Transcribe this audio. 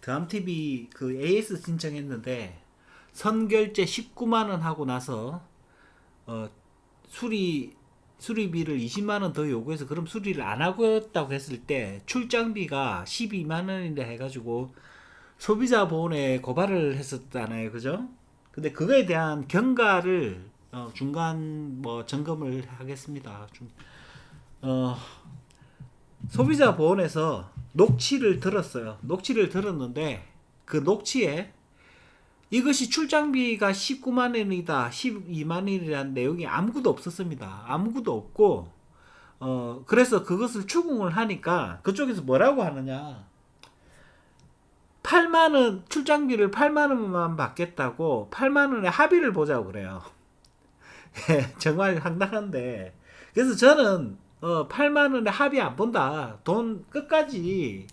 드암TV 그 AS 신청했는데 선결제 19만 원 하고 나서 어 수리 수리비를 20만 원 더 요구해서 그럼 수리를 안 하겠다고 했을 때 출장비가 12만 원이라 해가지고 소비자 보호원에 고발을 했었잖아요, 그죠? 근데 그거에 대한 경과를 어, 중간 뭐 점검을 하겠습니다. 중, 어, 소비자 보호원에서 녹취를 들었어요. 녹취를 들었는데 그 녹취에 이것이 출장비가 19만 원이다, 12만 원이라는 내용이 아무것도 없었습니다. 아무것도 없고, 어, 그래서 그것을 추궁을 하니까 그쪽에서 뭐라고 하느냐. 8만 원, 출장비를 8만 원만 받겠다고 8만 원의 합의를 보자고 그래요. 예, 정말 황당한데. 그래서 저는, 어, 8만 원의 합의 안 본다. 돈 끝까지